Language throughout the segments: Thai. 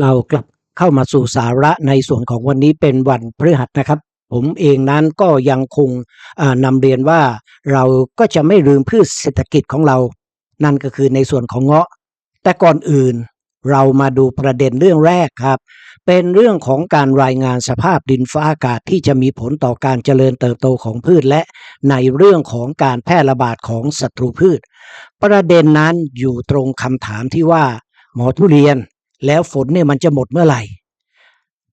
เรากลับเข้ามาสู่สาระในส่วนของวันนี้เป็นวันพฤหัสนะครับ ผมเองนั้นก็ยังคงนำเรียนว่าเราก็จะไม่ลืมพืชเศรษฐกิจของเรา นั่นก็คือในส่วนของเงาะ แต่ก่อนอื่นเรามาดูประเด็นเรื่องแรกครับ เป็นเรื่องของการรายงานสภาพดินฟ้าอากาศที่จะมีผลต่อการเจริญเติบโตของพืชและในเรื่องของการแพร่ระบาดของศัตรูพืช ประเด็นนั้นอยู่ตรงคำถามที่ว่า หมอทุเรียน แล้วฝนเนี่ยมันจะหมดเมื่อไหร่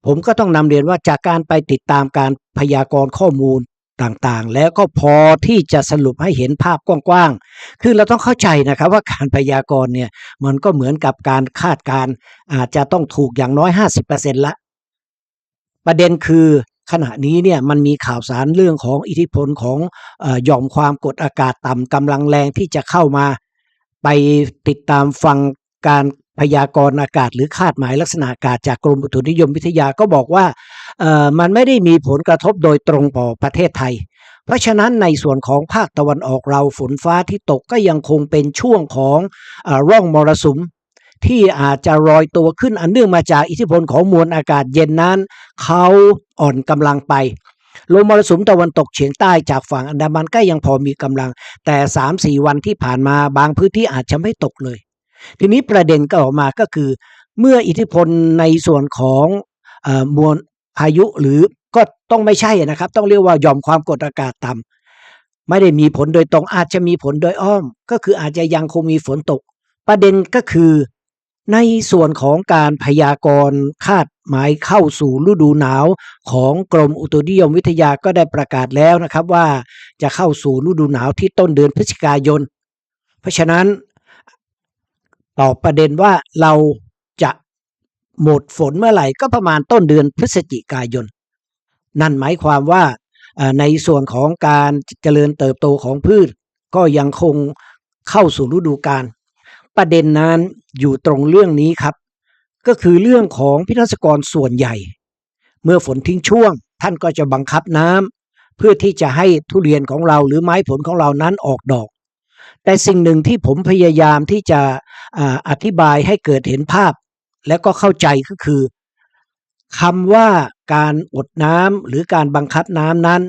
ผมก็ต้องนำเรียนว่าจากการไปติดตามการพยากรณ์ข้อมูลต่างๆ แล้วก็พอที่จะสรุปให้เห็นภาพกว้างๆ คือเราต้องเข้าใจนะครับว่าการพยากรณ์เนี่ยมันก็เหมือนกับการคาดการอาจจะต้องถูกอย่างน้อย 50%ละ ประเด็นคือขณะนี้เนี่ยมันมีข่าวสารเรื่องของอิทธิพลของหย่อมความกดอากาศต่ำกำลังแรงที่จะเข้ามา ไปติดตามฟังการ พยากรณ์อากาศหรือคาดหมายลักษณะอากาศจากกรมอุตุนิยมวิทยาก็บอกว่ามันไม่ได้มีผลกระทบโดยตรงต่อประเทศไทย เพราะฉะนั้นในส่วนของภาคตะวันออกเราฝนฟ้าที่ตกก็ยังคงเป็นช่วงของอร่องมรสุมที่อาจจะรอยตัวขึ้นอันเนื่องมาจากอิทธิพลของมวลอากาศเย็นนั้น เขาอ่อนกำลังไปลมมรสุมตะวันตกเฉียงใต้จากฝั่งอันดามันก็ยังพอมีกำลัง แต่สามสี่วันที่ผ่านมาบางพื้นที่อาจจะไม่ตกเลย ทีนี้ประเด็นก็ออกมาก็คือ เมื่ออิทธิพลในส่วนของอมวลพายุหรือก็ต้องไม่ใช่นะครับ ต้องเรียกว่ายอมความกดอากาศต่ำไม่ได้มีผลโดยตรงอาจจะมีผลโดยอ้อม ก็คืออาจจะยังคงมีฝนตก ประเด็นก็คือ ในส่วนของการพยากรณ์คาดหมายเข้าสู่ฤดูหนาวของกรมอุตุนิยมวิทยาก็ได้ประกาศแล้วนะครับว่าจะเข้าสู่ฤดูหนาวที่ต้นเดือนพฤศจิกายน เพราะฉะนั้น ตอบประเด็นว่าเราจะหมดฝนเมื่อไหร่ก็ประมาณต้นเดือนพฤศจิกายน นั่นหมายความว่าในส่วนของการเจริญเติบโตของพืช ก็ยังคงเข้าสู่ฤดูกาลประเด็นนั้นอยู่ตรงเรื่องนี้ครับ ก็คือเรื่องของพิทักษกรส่วนใหญ่ เมื่อฝนทิ้งช่วง ท่านก็จะบังคับน้ำเพื่อที่จะให้ทุเรียนของเราหรือไม้ผลของเรานั้นออกดอก แต่สิ่งหนึ่งที่ผมพยายามที่จะอธิบายให้เกิดเห็นภาพ และก็เข้าใจก็คือคำว่าการอดน้ำหรือการบังคับน้ำนั้น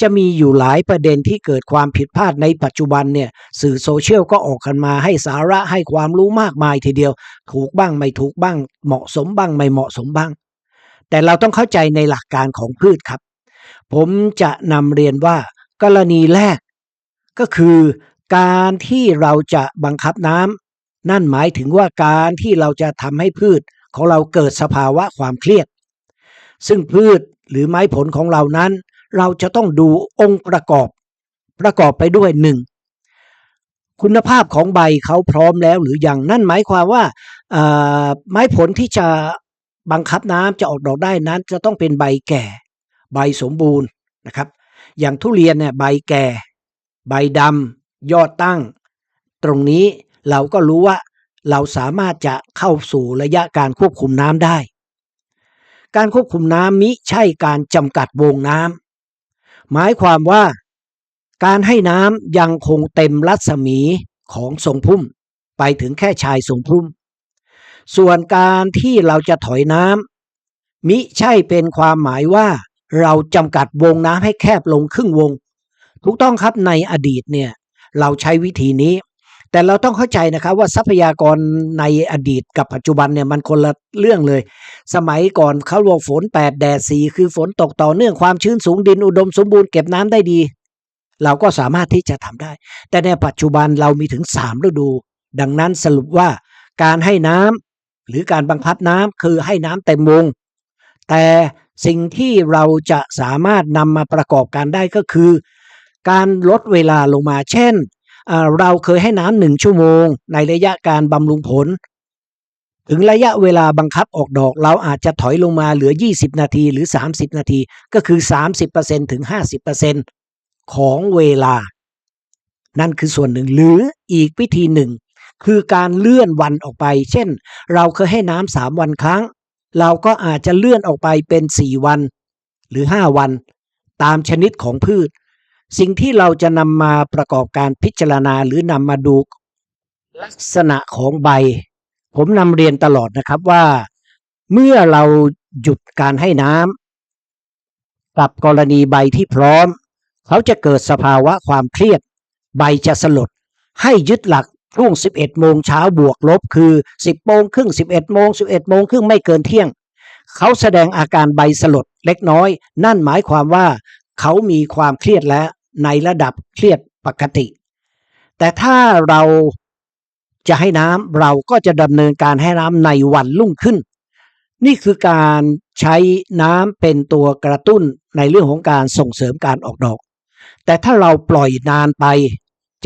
จะมีอยู่หลายประเด็นที่เกิดความผิดพลาดในปัจจุบันเนี่ยสื่อโซเชียลก็ออกกันมาให้สาระให้ความรู้มากมายทีเดียว ถูกบ้างไม่ถูกบ้าง เหมาะสมบ้างไม่เหมาะสมบ้าง แต่เราต้องเข้าใจในหลักการของพืชครับ ผมจะนำเรียนว่ากรณีแรกก็คือ การที่เราจะบังคับน้ำนั่นหมายถึงว่าการที่เราจะทำให้พืชของเราเกิดสภาวะความเครียด ซึ่งพืชหรือไม้ผลของเรานั้น เราจะต้องดูองค์ประกอบ ประกอบไปด้วยหนึ่งคุณภาพของใบเขาพร้อมแล้วหรือยังนั่นหมายความว่าไม้ผลที่จะบังคับน้ำจะออกดอกได้นั้น จะต้องเป็นใบแก่ ใบสมบูรณ์นะครับ อย่างทุเรียนเนี่ยใบแก่ ใบดำ ยอดตั้ง ตรงนี้เราก็รู้ว่าเราสามารถจะเข้าสู่ระยะการควบคุมน้ำได้ การควบคุมน้ำมิใช่การจำกัดวงน้ำหมายความว่าการให้น้ำยังคงเต็มรัศมีของทรงพุ่ม ไปถึงแค่ชายทรงพุ่ม ส่วนการที่เราจะถอยน้ำมิใช่เป็นความหมายว่าเราจำกัดวงน้ำให้แคบลงครึ่งวง ถูกต้องครับในอดีตเนี่ย เราใช้วิธีนี้ แต่เราต้องเข้าใจนะครับว่าทรัพยากรในอดีตกับปัจจุบันเนี่ยมันคนละเรื่องเลย สมัยก่อนเขาบอกฝนแปดแดดสีคือฝนตกต่อเนื่องความชื้นสูงดินอุดมสมบูรณ์เก็บน้ำได้ดี เราก็สามารถที่จะทำได้ แต่ในปัจจุบันเรามีถึงสามฤดู ดังนั้นสรุปว่าการให้น้ำหรือการบังคับน้ำคือให้น้ำเต็มวง แต่สิ่งที่เราจะสามารถนำมาประกอบการได้ก็คือ การลดเวลาลงมาเช่น เราเคยให้น้ำหนึ่งชั่วโมง ในระยะการบำรุงผล ถึงระยะเวลาบังคับออกดอก เราอาจจะถอยลงมาเหลือ 20 นาทีหรือ 30 นาที ก็คือ 30%ถึง 50%ของเวลา นั่นคือส่วนหนึ่งหรืออีกวิธีหนึ่ง คือการเลื่อนวันออกไป เช่น เราเคยให้น้ำสามวันครั้ง เราก็อาจจะเลื่อนออกไปเป็น 4 วัน หรือ 5 วัน ตามชนิดของพืช สิ่งที่เราจะนำมาประกอบการพิจารณาหรือนำมาดูลักษณะของใบ ผมนำเรียนตลอดนะครับว่า เมื่อเราหยุดการให้น้ำกับกรณีใบที่พร้อม เขาจะเกิดสภาวะความเครียด ใบจะสลด ให้ยึดหลักช่วง 11 โมงเช้าบวกลบคือ 10 โมงครึ่ง 11 โมง 11 โมงครึ่งไม่เกินเที่ยง เขาแสดงอาการใบสลดเล็กน้อย นั่นหมายความว่า เขามีความเครียดแล้ว ในระดับเครียดปกติ แต่ถ้าเราจะให้น้ำเราก็จะดำเนินการให้น้ำในวันรุ่งขึ้น นี่คือการใช้น้ำเป็นตัวกระตุ้นในเรื่องของการส่งเสริมการออกดอก แต่ถ้าเราปล่อยนานไป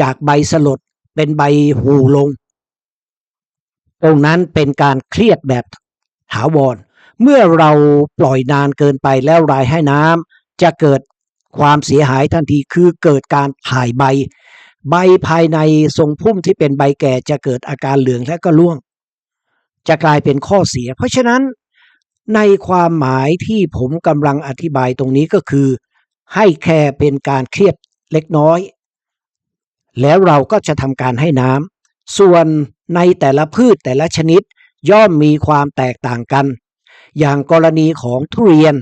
จากใบสลดเป็นใบหูลง ตรงนั้นเป็นการเครียดแบบถาวร เมื่อเราปล่อยนานเกินไปแล้วรายให้น้ำจะเกิด ความเสียหายทันทีคือเกิดการถ่ายใบ ใบภายในทรงพุ่มที่เป็นใบแก่จะเกิดอาการเหลืองและก็ร่วง จะกลายเป็นข้อเสีย เพราะฉะนั้นในความหมายที่ผมกำลังอธิบายตรงนี้ก็คือ ให้แค่เป็นการเครียดเล็กน้อย แล้วเราก็จะทำการให้น้ำส่วนในแต่ละพืชแต่ละชนิดย่อมมีความแตกต่างกัน อย่างกรณีของทุเรียน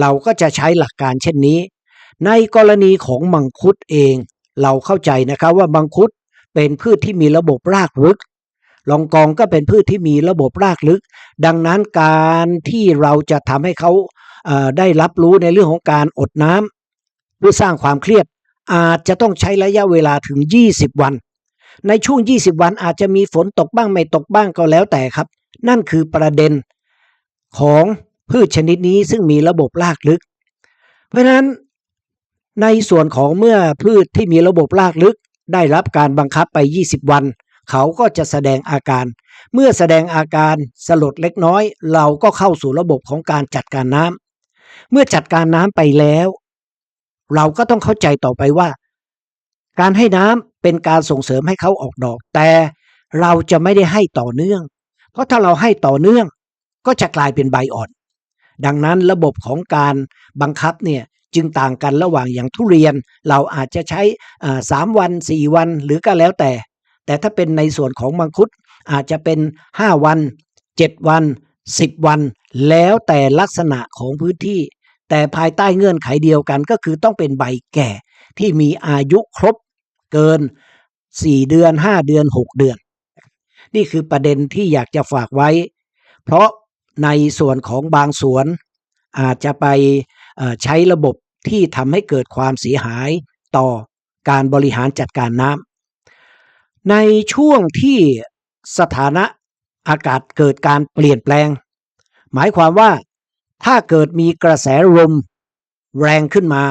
เราก็จะใช้หลักการเช่นนี้ ในกรณีของมังคุดเอง เราเข้าใจนะครับว่ามังคุดเป็นพืชที่มีระบบรากลึก ลองกองก็เป็นพืชที่มีระบบรากลึก ดังนั้นการที่เราจะทำให้เขาเได้รับรู้ในเรื่องของการอดน้ำเพื่อสร้างความเครียด อาจจะต้องใช้ระยะเวลาถึง 20 วัน ในช่วง 20 วันอาจจะมีฝนตกบ้างไม่ตกบ้างก็แล้วแต่ครับ นั่นคือประเด็นของ พืชชนิดนี้ซึ่งมีระบบรากลึก เพราะฉะนั้นในส่วนของเมื่อพืชที่มีระบบรากลึก ได้รับการบังคับไป 20 วัน เขาก็จะแสดงอาการ เมื่อแสดงอาการสลดเล็กน้อย เราก็เข้าสู่ระบบของการจัดการน้ำเมื่อจัดการน้ำไปแล้ว เราก็ต้องเข้าใจต่อไปว่า การให้น้ำเป็นการส่งเสริมให้เขาออกดอก แต่เราจะไม่ได้ให้ต่อเนื่อง เพราะถ้าเราให้ต่อเนื่องก็จะกลายเป็นใบอ่อน ดังนั้นระบบของการบังคับเนี่ยจึงต่างกันระหว่างอย่างทุเรียน เราอาจจะใช้สามวันสี่วันหรือก็แล้วแต่ แต่ถ้าเป็นในส่วนของมังคุดอาจจะเป็น 5 วัน 7 วัน 10 วัน แล้วแต่ลักษณะของพื้นที่ แต่ภายใต้เงื่อนไขเดียวกันก็คือต้องเป็นใบแก่ที่มีอายุครบเกิน 4 เดือน 5 เดือน 6 เดือน นี่คือประเด็นที่อยากจะฝากไว้ เพราะ ในส่วนของบางสวน อาจจะไปใช้ระบบที่ทำให้เกิดความเสียหายต่อการบริหารจัดการน้ำในช่วงที่สถานะอากาศเกิดการเปลี่ยนแปลง หมายความว่าถ้าเกิดมีกระแสลมแรงขึ้นมา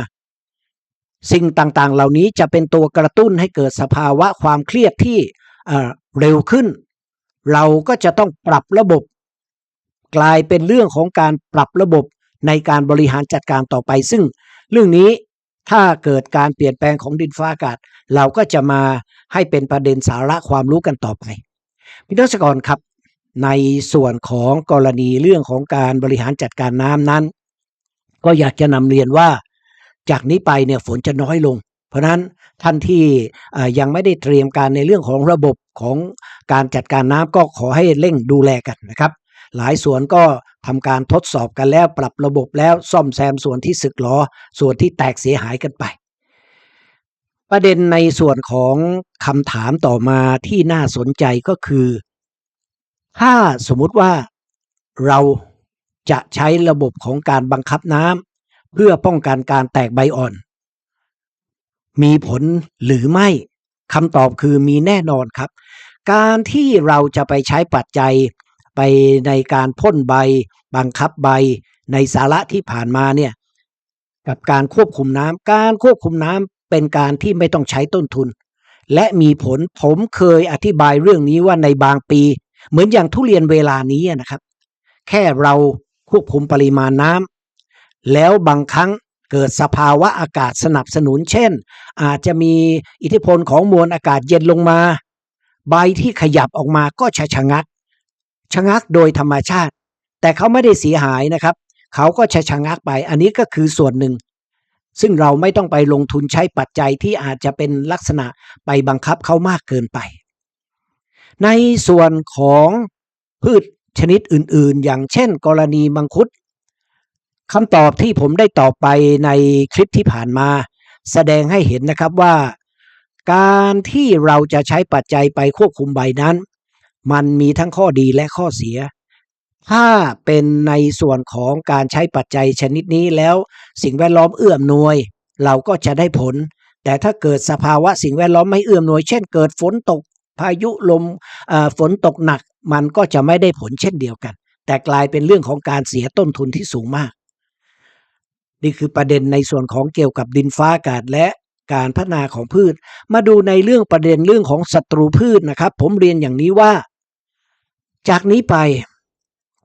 สิ่งต่างๆ เหล่านี้จะเป็นตัวกระตุ้นให้เกิดสภาวะความเครียดที่เร็วขึ้น เราก็จะต้องปรับระบบ กลายเป็นเรื่องของการปรับระบบในการบริหารจัดการต่อไป ซึ่งเรื่องนี้ถ้าเกิดการเปลี่ยนแปลงของดินฟ้าอากาศ เราก็จะมาให้เป็นประเด็นสาระความรู้กันต่อไปพี่นักกรครับ ในส่วนของกรณีเรื่องของการบริหารจัดการน้ำนั้น ก็อยากจะนำเรียนว่า จากนี้ไปเนี่ยฝนจะน้อยลง เพราะฉะนั้นท่านที่ยังไม่ได้เตรียมการในเรื่องของระบบของการจัดการน้ำก็ขอให้เร่งดูแลกันนะครับ หลายส่วนก็ทำการทดสอบกันแล้วปรับระบบแล้วซ่อมแซมส่วนที่สึกหรอส่วนที่แตกเสียหายกันไป ประเด็นในส่วนของคำถามต่อมาที่น่าสนใจก็คือ ถ้าสมมุติว่าเราจะใช้ระบบของการบังคับน้ำเพื่อป้องกันการแตกใบอ่อน มีผลหรือไม่คำตอบคือมีแน่นอนครับ การที่เราจะไปใช้ปัจจัย ไปในการพ่นใบ บังคับใบ ในสาระที่ผ่านมาเนี่ยกับการควบคุมน้ำการควบคุมน้ำเป็นการที่ไม่ต้องใช้ต้นทุน และมีผลผมเคยอธิบายเรื่องนี้ว่าในบางปี เหมือนอย่างทุเรียนเวลานี้นะครับ แค่เราควบคุมปริมาณน้ำแล้วบางครั้งเกิดสภาวะอากาศสนับสนุน เช่น อาจจะมีอิทธิพลของมวลอากาศเย็นลงมา ใบที่ขยับออกมาก็จะชะงัก ชะงักโดยธรรมชาติ แต่เขาไม่ได้เสียหายนะครับ เขาก็จะชะงักไป อันนี้ก็คือส่วนหนึ่ง ซึ่งเราไม่ต้องไปลงทุนใช้ปัจจัยที่อาจจะเป็นลักษณะไปบังคับเขามากเกินไป ในส่วนของพืชชนิดอื่นๆ อย่างเช่น กรณีมังคุดคำตอบที่ผมได้ตอบไปในคลิปที่ผ่านมา แสดงให้เห็นนะครับว่า การที่เราจะใช้ปัจจัยไปควบคุมใบนั้น มันมีทั้งข้อดีและข้อเสีย ถ้าเป็นในส่วนของการใช้ปัจจัยชนิดนี้แล้ว สิ่งแวดล้อมเอื้อมหนวย เราก็จะได้ผล แต่ถ้าเกิดสภาวะสิ่งแวดล้อมไม่เอื้อมหนวย เช่น เกิดฝนตกพายุลมฝนตกหนัก มันก็จะไม่ได้ผลเช่นเดียวกัน แต่กลายเป็นเรื่องของการเสียต้นทุนที่สูงมาก นี่คือประเด็นในส่วนของเกี่ยวกับดินฟ้าอากาศและการพัฒนาของพืช มาดูในเรื่องประเด็นเรื่องของศัตรูพืชนะครับ ผมเรียนอย่างนี้ว่า จากนี้ไป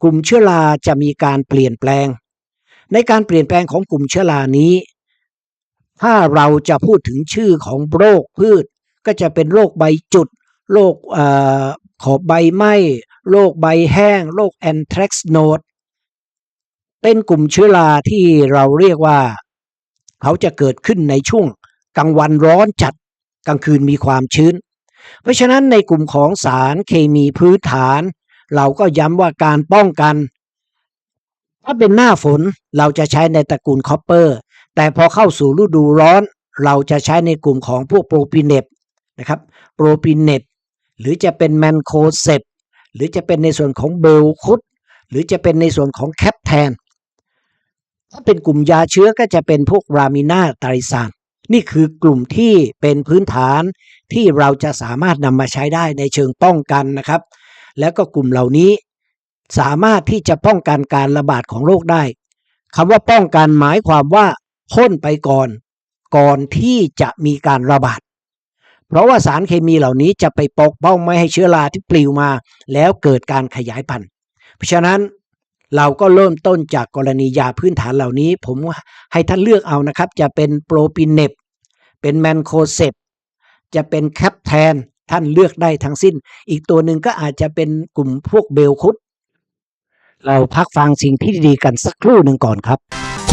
กลุ่มเชื้อราจะมีการเปลี่ยนแปลง ในการเปลี่ยนแปลงของกลุ่มเชื้อรานี้ ถ้าเราจะพูดถึงชื่อของโรคพืช ก็จะเป็นโรคใบจุด โรคขอบใบไหม้โรคใบแห้ง โรคแอนทรักซ์โนดเป็นกลุ่มเชื้อราที่เราเรียกว่า เขาจะเกิดขึ้นในช่วงกลางวันร้อนจัดกลางคืนมีความชื้น เพราะฉะนั้นในกลุ่มของสารเคมีพื้นฐาน เราก็ย้ำว่าการป้องกัน ถ้าเป็นหน้าฝนเราจะใช้ในตระกูลคอปเปอร์ แต่พอเข้าสู่ฤดูร้อน เราจะใช้ในกลุ่มของพวกโปรปีเนตนะครับโปรปีเนตหรือจะเป็นแมนโคเซปหรือจะเป็นในส่วนของเบลคุดหรือจะเป็นในส่วนของแคปแทน ถ้าเป็นกลุ่มยาเชื้อก็จะเป็นพวกรามินาไตรซานนี่คือกลุ่มที่เป็นพื้นฐานที่เราจะสามารถนำมาใช้ได้ในเชิงป้องกันนะครับ แล้วก็กลุ่มเหล่านี้ สามารถที่จะป้องกันการระบาดของโรคได้คำว่าป้องกันหมายความว่าพ่นไปก่อน ก่อนที่จะมีการระบาด เพราะว่าสารเคมีเหล่านี้จะไปปกป้องไม่ให้เชื้อราที่ปลิวมา แล้วเกิดการขยายพันธุ์ เพราะฉะนั้นเราก็เริ่มต้นจากกรณียาพื้นฐานเหล่านี้ ผมให้ท่านเลือกเอานะครับ จะเป็นโปรปินเนปเป็นแมนโคเซปจะเป็นแคปแทน ท่านเลือกได้ทั้งสิ้น อีกตัวหนึ่งก็อาจจะเป็นกลุ่มพวกเบลคุด เราพักฟังสิ่งที่ดีกันสักครู่หนึ่งก่อนครับ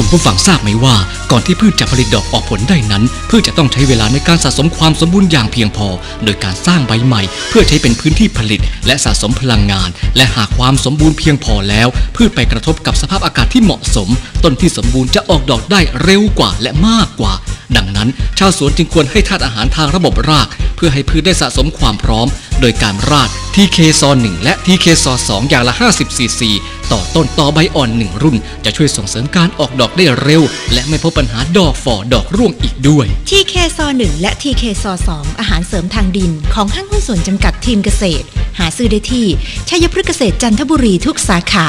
คุณผู้ฟังทราบไหมว่า ก่อนที่พืชจะผลิตดอกออกผลได้นั้น พืชจะต้องใช้เวลาในการสะสมความสมบูรณ์อย่างเพียงพอ โดยการสร้างใบใหม่ เพื่อใช้เป็นพื้นที่ผลิต และสะสมพลังงาน และหากความสมบูรณ์เพียงพอแล้ว พืชไปกระทบกับสภาพอากาศที่เหมาะสม ต้นที่สมบูรณ์จะออกดอกได้เร็วกว่าและมากกว่า ดังนั้น ชาวสวนจึงควรให้ธาตุอาหารทางระบบราก พื่อให้พืชได้สะสมความพร้อม โดยการราด TK ซอ1และ TK ซอ2อย่างละ 50ซีซีต่อต้นต่อใบอ่อน 1 รุ่น จะช่วยส่งเสริมการออกดอกได้เร็ว และไม่พบปัญหาดอกฝ่อดอกร่วงอีกด้วย TK ซ1และ TK ซ2อาหารเสริมทางดิน ของห้างหุ้นส่วนจำกัดทีมเกษตร หาซื้อได้ที่ชัยพฤกษ์เกษตรจันทบุรีทุกสาขา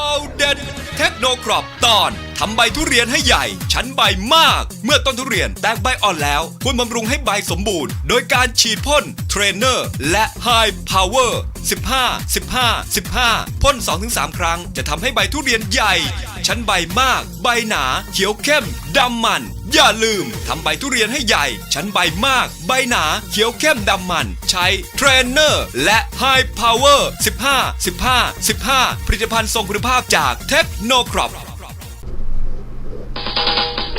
เอาเด็ดเทคโนครอปตอนทำใบทุเรียนให้ใหญ่ ชั้นใบมาก เมื่อต้นทุเรียนแตกใบอ่อนแล้วควรบำรุงให้ใบสมบูรณ์โดยการฉีดพ่นเทรนเนอร์และ High Power 15 15 15 พ่น 2-3 ครั้งจะทำให้ใบทุเรียนใหญ่ ชั้นใบมาก ใบหนา เขียวเข้มดำมัน อย่าลืมทำใบทุเรียนให้ใหญ่ ชั้นใบมาก ใบหนา เขียวเข้มดำมัน ใช้เทรนเนอร์และ High Power 15 15 15 ผลิตภัณฑ์ทรงคุณภาพจากเทคโนครอป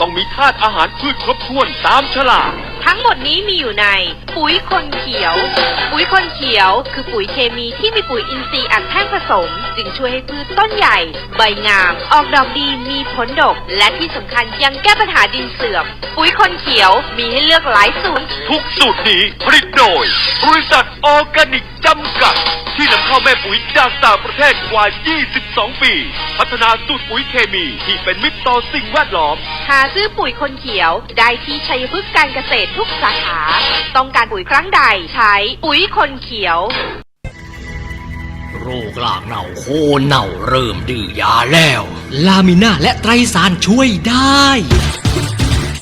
ต้องมีธาตุอาหารพืชครบถ้วนตามฉลาก ทั้งหมดนี้มีอยู่ใน ปุ๋ยคนเขียว ปุ๋ยคนเขียว คือปุ๋ยเคมีที่มีปุ๋ยอินทรีย์อัดแท่งผสม จึงช่วยให้พืชต้นใหญ่ ใบงาม ออกดอกดีมีผลดก และที่สำคัญยังแก้ปัญหาดินเสื่อม ปุ๋ยคนเขียวมีให้เลือกหลายสูตร ทุกสูตรนี้ผลิตโดย บริษัทออร์แกนิก จำกัด ที่นำเข้าแม่ปุ๋ยจากต่างประเทศกว่า 22 ปี พัฒนาสูตรปุ๋ยเคมีที่เป็นมิตรต่อสิ่งแวดล้อม หาซื้อปุ๋ยคนเขียว ได้ที่ชัยพฤกษ์การเกษตรทุกสาขา ต้องการปุ๋ยครั้งใดใช้ปุ๋ยคนเขียวโรคลากเน่าโคนเน่าเริ่มดื้อยาแล้ว ลามิน่าและไตรสารช่วยได้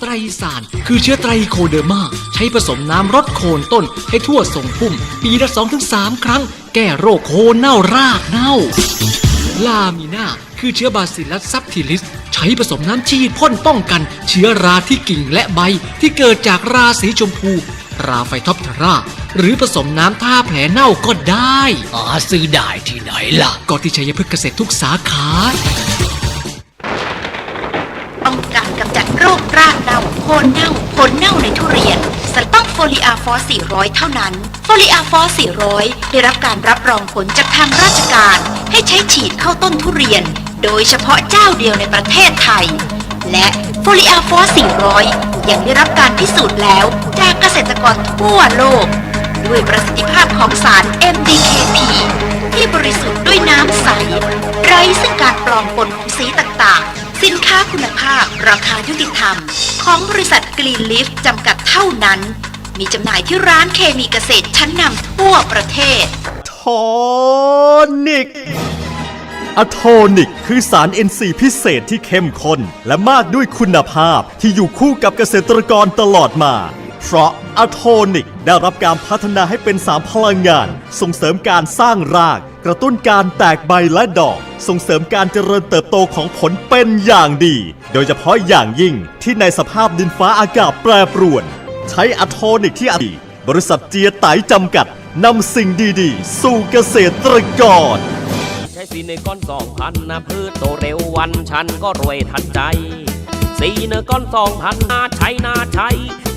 ไตรสาร คือเชื้อไตรโคเดอร์มา ใช้ผสมน้ำรดโคนต้นให้ทั่วทรงพุ่ม ปีละ 2-3 ครั้ง แก้โรคโคนเน่ารากเน่า ลามิน่าคือเชื้อบาซิลัสซับทิลิส ใช้ผสมน้ำฉีดพ่นป้องกัน เชื้อราที่กิ่งและใบที่เกิดจากราสีชมพู ราไฟท็อปเทราหรือผสมน้ำท่าแผลเน่าก็ได้หาซื้อได้ที่ไหนล่ะ ก็ที่ชัยพฤกษ์เกษตรทุกสาขา นเน่าผลเน่าในทุเรียนจะต้องโฟลิอาฟอส400 เท่านั้น โฟลิอาฟอส400 ได้รับการรับรองผลจากทางราชการ ให้ใช้ฉีดเข้าต้นทุเรียน โดยเฉพาะเจ้าเดียวในประเทศไทย และโฟลิอาฟอส400 ยังได้รับการพิสูจน์แล้วจากเกษตรกรทั่วโลก ด้วยประสิทธิภาพของสาร MDKP ที่บริสุทธิ์ด้วยน้ำใส ไร้ซึ่งการปลอมปนของสีต่างๆ สินค้าคุณภาพราคายุติธรรม ของบริษัทกรีนลิฟจำกัดเท่านั้น มีจำหน่ายที่ร้านเคมีเกษตรชั้นนำทั่วประเทศ โทนิกอะโทนิก คือสาร NC พิเศษที่เข้มข้นและมากด้วยคุณภาพที่อยู่คู่กับเกษตรกรตลอดมา เพราะอะโทนิกได้รับการพัฒนาให้เป็นสารพลังงาน ส่งเสริมการสร้างราก กระตุ้นการแตกใบและดอก ส่งเสริมการเจริญเติบโตของผลเป็นอย่างดี โดยเฉพาะอย่างยิ่งที่ในสภาพดินฟ้าอากาศแปรปรวน ใช้อะโทนิกที่ดีบริษัทเจียไตจำกัดนำสิ่งดีๆ สู่เกษตรกร ใช้สีในก้อนสองพันนะพืชโตเร็ววันฉันก็รวยทันใจ สีเนก้อนสองพันนาใช้นาใช้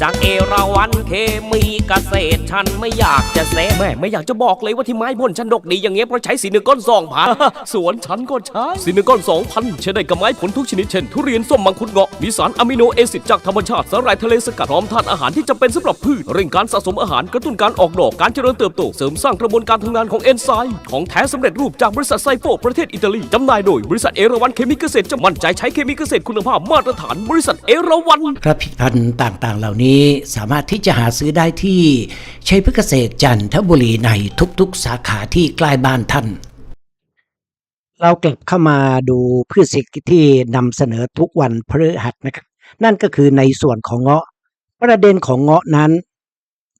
จากเอราวันเคมีเกษตรฉันไม่อยากจะเซฟแม่ไม่อยากจะบอกเลยว่าที่ไม้พ่นฉันดกดีอย่างเงี้ยเพราะใช้สีเนก้อนสองพันสวนฉันก็ใช้สีเนก้อนสองพันใช้ได้กับไม้ผลทุกชนิดเช่นทุเรียนส้มมังคุดเงาะมีสารอะมิโนแอซิดจากธรรมชาติสาหร่ายทะเลสกัดพร้อมธาตุอาหารที่จำเป็นสำหรับพืชเร่งการสะสมอาหารกระตุ้นการออกดอกการเจริญเติบโตเสริมสร้างกระบวนการทำงานของเอนไซม์ของแท้สำเร็จรูปจากบริษัทไซโฟประเทศอิตาลีจำหน่ายโดยบริษัทเอราวันเคมีเกษตรจะมั่นใจใช้เคมีเกษตรคุณภาพมาตรฐานบริษัทเอราวันครับผลิตภัณฑ์ต่างๆ เหล่านี้สามารถที่จะหาซื้อได้ที่ชัยพฤกษเกษตรจันทบุรีในทุกๆ สาขาที่ใกล้บ้านท่าน เรากลับเข้ามาดูพืชเศรษฐกิจที่นำเสนอทุกวันพฤหัสนะครับ นั่นก็คือในส่วนของเงาะ ประเด็นของเงาะนั้น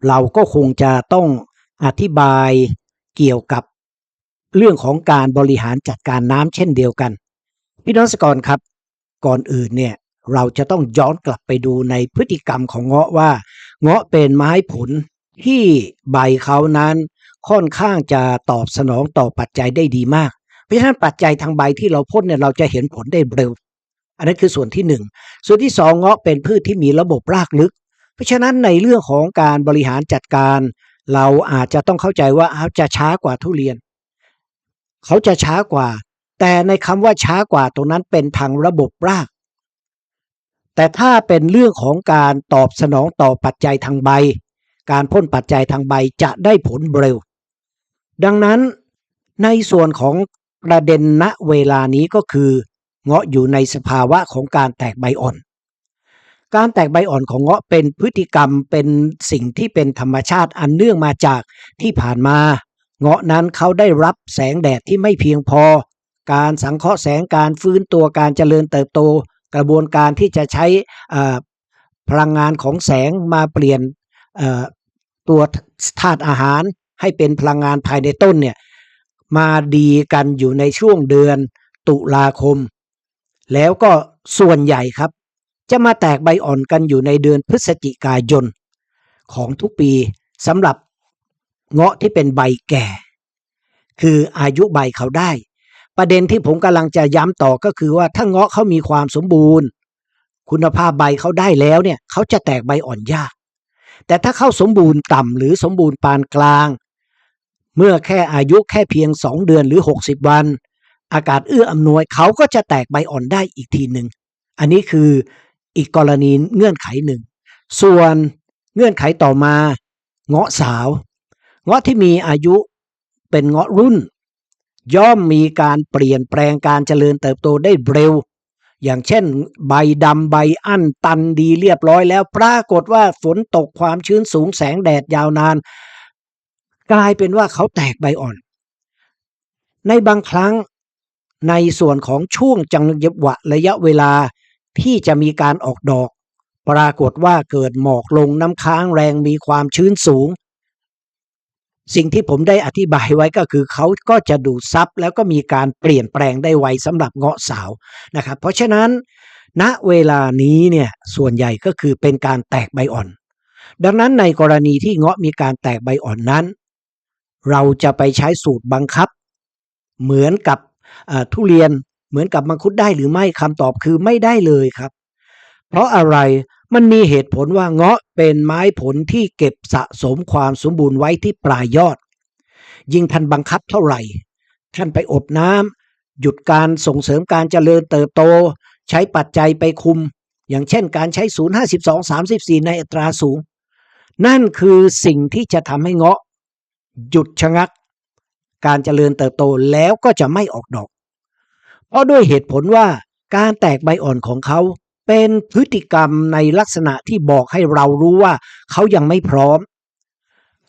เราก็คงจะต้องอธิบายเกี่ยวกับเรื่องของการบริหารจัดการน้ำเช่นเดียวกัน พี่น้องสกรครับ ก่อนอื่นเนี่ย เราจะต้องย้อนกลับไปดูในพฤติกรรมของเงาะว่า เงาะเป็นไม้ผลที่ใบเขานั้นค่อนข้างจะตอบสนองต่อปัจจัยได้ดีมาก เพราะฉะนั้นปัจจัยทางใบที่เราพ่นเนี่ยเราจะเห็นผลได้เร็ว อันนั้นคือส่วนที่หนึ่งส่วนที่สองเงาะเป็นพืชที่มีระบบรากลึก เพราะฉะนั้นในเรื่องของการบริหารจัดการ เราอาจจะต้องเข้าใจว่าเอาจะช้ากว่าทุเรียน เขาจะช้ากว่า แต่ในคำว่าช้ากว่าตรงนั้นเป็นทางระบบราก แต่ถ้าเป็นเรื่องของการตอบสนองต่อปัจจัยทางใบ การพ่นปัจจัยทางใบจะได้ผลเร็ว ดังนั้นในส่วนของประเด็นณเวลานี้ก็คือ เงาะอยู่ในสภาวะของการแตกใบอ่อน การแตกใบอ่อนของเงาะเป็นพฤติกรรมเป็นสิ่งที่เป็นธรรมชาติอันเนื่องมาจากที่ผ่านมา เงาะนั้นเขาได้รับแสงแดดที่ไม่เพียงพอ การสังเคราะห์แสงการฟื้นตัวการเจริญเติบโต กระบวนการที่จะใช้พลังงานของแสงมาเปลี่ยนตัวธาตุอาหารให้เป็นพลังงานภายในต้นเนี่ยมาดีกันอยู่ในช่วงเดือนตุลาคม แล้วก็ส่วนใหญ่ครับ จะมาแตกใบอ่อนกันอยู่ในเดือนพฤศจิกายน ของทุกปีสำหรับเงาะที่เป็นใบแก่ คืออายุใบเขาได้ ประเด็นที่ผมกำลังจะย้ำต่อก็คือว่าถ้าเงาะเขามีความสมบูรณ์ คุณภาพใบเขาได้แล้วเนี่ยเขาจะแตกใบอ่อนยาก แต่ถ้าเข้าสมบูรณ์ต่ำหรือสมบูรณ์ปานกลาง เมื่อแค่อายุแค่เพียง 2 เดือนหรือ 60 วัน อากาศเอื้ออำนวยเขาก็จะแตกใบอ่อนได้อีกทีหนึ่งอันนี้คืออีกกรณีเงื่อนไขหนึ่ง ส่วนเงื่อนไขต่อมา เงาะสาว เงาะที่มีอายุเป็นเงาะรุ่น ย่อมมีการเปลี่ยนแปลงการเจริญเติบโตได้เร็ว อย่างเช่น ใบดำใบอั้นตันดีเรียบร้อยแล้ว ปรากฏว่าฝนตกความชื้นสูงแสงแดดยาวนาน กลายเป็นว่าเขาแตกใบอ่อน ในบางครั้งในส่วนของช่วงจังหวะระยะเวลาที่จะมีการออกดอก ปรากฏว่าเกิดหมอกลงน้ำค้างแรงมีความชื้นสูง สิ่งที่ผมได้อธิบายไว้ก็คือเขาก็จะดูดซับแล้วก็มีการเปลี่ยนแปลงได้ไวสำหรับเงาะสาวนะครับ เพราะฉะนั้นณเวลานี้เนี่ยส่วนใหญ่ก็คือเป็นการแตกใบอ่อน ดังนั้นในกรณีที่เงาะมีการแตกใบอ่อนนั้น เราจะไปใช้สูตรบังคับ เหมือนกับทุเรียนเหมือนกับมังคุดได้หรือไม่คำตอบคือไม่ได้เลยครับ เพราะอะไร มันมีเหตุผลว่าเงาะเป็นไม้ผลที่เก็บสะสมความสมบูรณ์ไว้ที่ปลายยอด ยิ่งท่านบังคับเท่าไหร่ ท่านไปอบน้ำหยุดการส่งเสริมการเจริญเติบโต ใช้ปัจจัยไปคุม อย่างเช่นการใช้ 052 34 ในอัตราสูง นั่นคือสิ่งที่จะทำให้เงาะ หยุดชะงัก การเจริญเติบโตแล้วก็จะไม่ออกดอก เพราะด้วยเหตุผลว่าการแตกใบอ่อนของเขา เป็นพฤติกรรมในลักษณะที่บอกให้เรารู้ว่า เขายังไม่พร้อม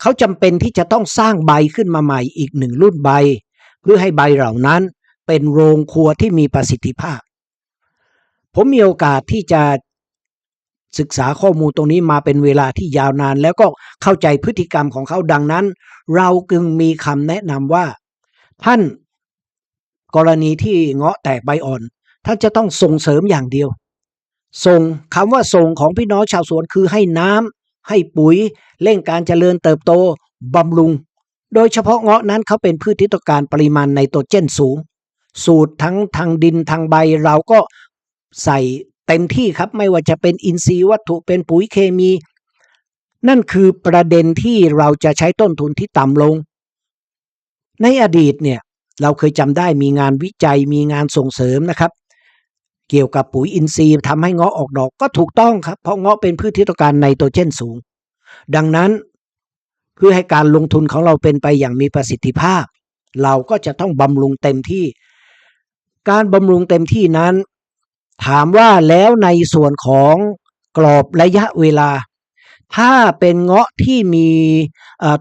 เขาจำเป็นที่จะต้องสร้างใบขึ้นมาใหม่อีกหนึ่งรุ่นใบ เพื่อให้ใบเหล่านั้นเป็นโรงครัวที่มีประสิทธิภาพ ผมมีโอกาสที่จะศึกษาข้อมูลตรงนี้มาเป็นเวลาที่ยาวนาน แล้วก็เข้าใจพฤติกรรมของเขาดังนั้น เราจึงมีคำแนะนำว่า ท่านกรณีที่เงาะแตกใบอ่อน ท่านจะต้องส่งเสริมอย่างเดียว ส่งคำว่าส่งของพี่น้องชาวสวนคือให้น้ำให้ปุ๋ย เร่งการเจริญเติบโตบำรุง โดยเฉพาะเงาะนั้นเขาเป็นพืชที่ต้องการปริมาณไนโตรเจนสูง สูตรทั้งทางดินทางใบเราก็ใส่เต็มที่ครับไม่ว่าจะเป็นอินทรีย์วัตถุเป็นปุ๋ยเคมี นั่นคือประเด็นที่เราจะใช้ต้นทุนที่ต่ำลง ในอดีตเนี่ยเราเคยจำได้มีงานวิจัยมีงานส่งเสริมนะครับ เกี่ยวกับปุ๋ยอินทรีย์ทำให้เงาะออกดอกก็ถูกต้องครับ เพราะเงาะเป็นพืชที่ต้องการไนโตรเจนสูง ดังนั้นเพื่อให้การลงทุนของเราเป็นไปอย่างมีประสิทธิภาพ เราก็จะต้องบำรุงเต็มที่ การบำรุงเต็มที่นั้น ถามว่าแล้วในส่วนของกรอบระยะเวลา ถ้าเป็นเงาะที่มี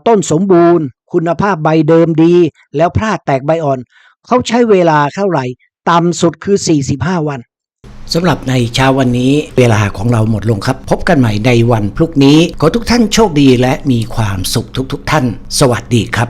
ต้นสมบูรณ์ คุณภาพใบเดิมดี แล้วพลาดแตกใบอ่อน เขาใช้เวลาเท่าไหร่ ต่ำสุดคือ 45 วัน สำหรับในเช้าวันนี้เวลาของเราหมดลงครับ พบกันใหม่ในวันพรุ่งนี้ ขอทุกท่านโชคดีและมีความสุขทุกๆทท่าน สวัสดีครับ